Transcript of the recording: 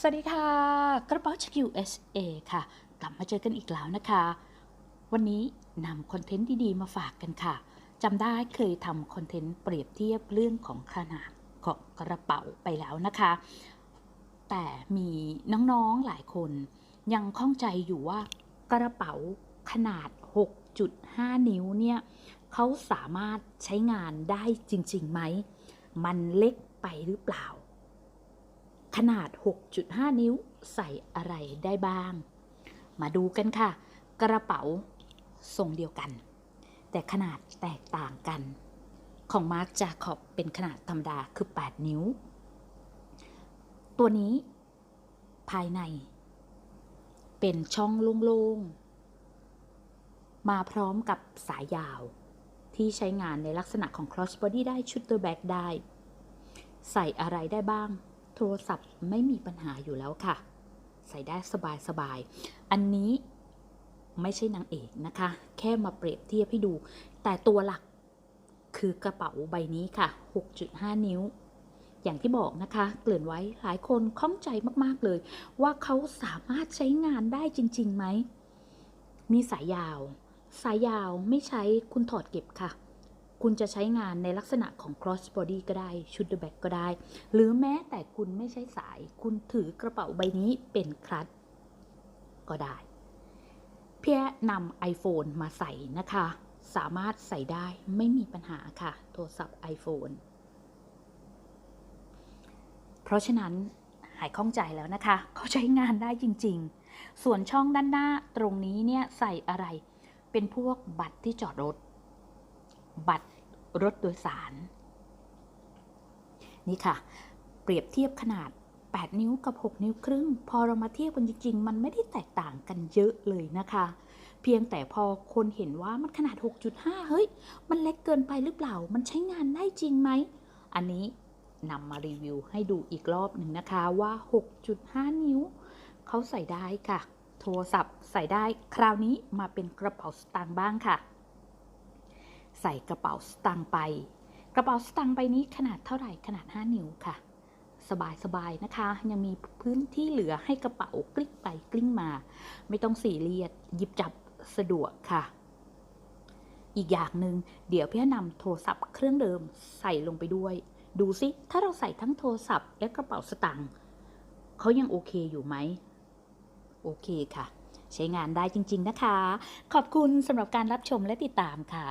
สวัสดีค่ะ กระเป๋าจาก USA ค่ะ กลับมาเจอกันอีกแล้วนะคะ วันนี้นำคอนเทนต์ดีๆ มาฝากกันค่ะจำได้เคยทำคอนเทนต์เปรียบเทียบเรื่องของขนาดของกระเป๋าไปแล้วนะคะ แต่มีน้องๆหลายคนยังข้องใจอยู่ว่ากระเป๋าขนาด 6.5 นิ้วเนี่ยเขาสามารถใช้งานได้จริงๆไหม มันเล็กไปหรือเปล่า ขนาด 6.5 นิ้วใส่อะไรได้บ้าง มาดูกันค่ะ กระเป๋าทรงเดียวกัน แต่ขนาดแตกต่างกัน ของมาร์ j จาคอบเป็นขนาดธรรมดาคือ 8 นิ้ว ตัวนี้ภายใน เป็นช่องโล่งๆ มาพร้อมกับสายยาว ที่ใช้งานในลักษณะของ cross body ได้ชุดตัวแบกได้ ใส่อะไรได้บ้าง โทรศัพท์ไม่มีปัญหาอยู่แล้วค่ะ ใส่ได้สบายๆ อันนี้ไม่ใช่นางเอกนะคะ แค่มาเปรียบเทียบให้ดู แต่ตัวหลักคือกระเป๋าใบนี้ค่ะ 6.5 นิ้ว อย่างที่บอกนะคะ เกลื่อนไว้หลายคนข้องใจมากๆเลย ว่าเขาสามารถใช้งานได้จริงๆไหม มีสายยาว สายยาวไม่ใช้คุณถอดเก็บค่ะ คุณจะใช้งานในลักษณะของ cross body ก็ได้ชุด the bag ก็ได้ หรือแม้แต่คุณไม่ใช้สาย คุณถือกระเป๋าใบนี้เป็นครัดก็ได้ เพียนำ iPhone มาใส่นะคะ สามารถใส่ได้ไม่มีปัญหาค่ะ โทรศัพท์ iPhone เพราะฉะนั้นหายข้องใจแล้วนะคะ เขาใช้งานได้จริง ๆ ส่วนช่องด้านหน้าตรงนี้เนี่ยใส่อะไร เป็นพวกบัตรที่จอดรถ บัตรรถโดยสาร นี่ค่ะ เปรียบเทียบขนาด 8 นิ้วกับ 6 นิ้วครึ่ง พอเรามาเทียบกันจริง ๆ มันไม่ได้แตกต่างกันเยอะเลยนะคะ เพียงแต่พอคนเห็นว่ามันขนาด 6.5 เฮ้ย มันเล็กเกินไปหรือเปล่า มันใช้งานได้จริงไหม อันนี้นำมารีวิวให้ดูอีกรอบหนึ่งนะคะว่า 6.5 นิ้วเขาใส่ได้ค่ะ โทรศัพท์ใส่ได้คราวนี้มาเป็นกระเป๋าสตางค์บ้างค่ะ ใส่กระเป๋าสตางค์ไป กระเป๋าสตางค์ใบนี้ขนาดเท่าไหร่ขนาด 5 นิ้วค่ะ สบายๆนะคะ ยังมีพื้นที่เหลือให้กระเป๋ากลิ้งไปกลิ้งมา ไม่ต้องสี่เรียดหยิบจับสะดวกค่ะ อีกอย่างหนึ่งเดี๋ยวพี่นำโทรศัพท์เครื่องเดิมใส่ลงไปด้วย ดูซิถ้าเราใส่ทั้งโทรศัพท์และกระเป๋าสตางค์เขายังโอเคอยู่ไหมโอเคค่ะ ใช้งานได้จริง ๆ นะคะ ขอบคุณสำหรับการรับชมและติดตามค่ะ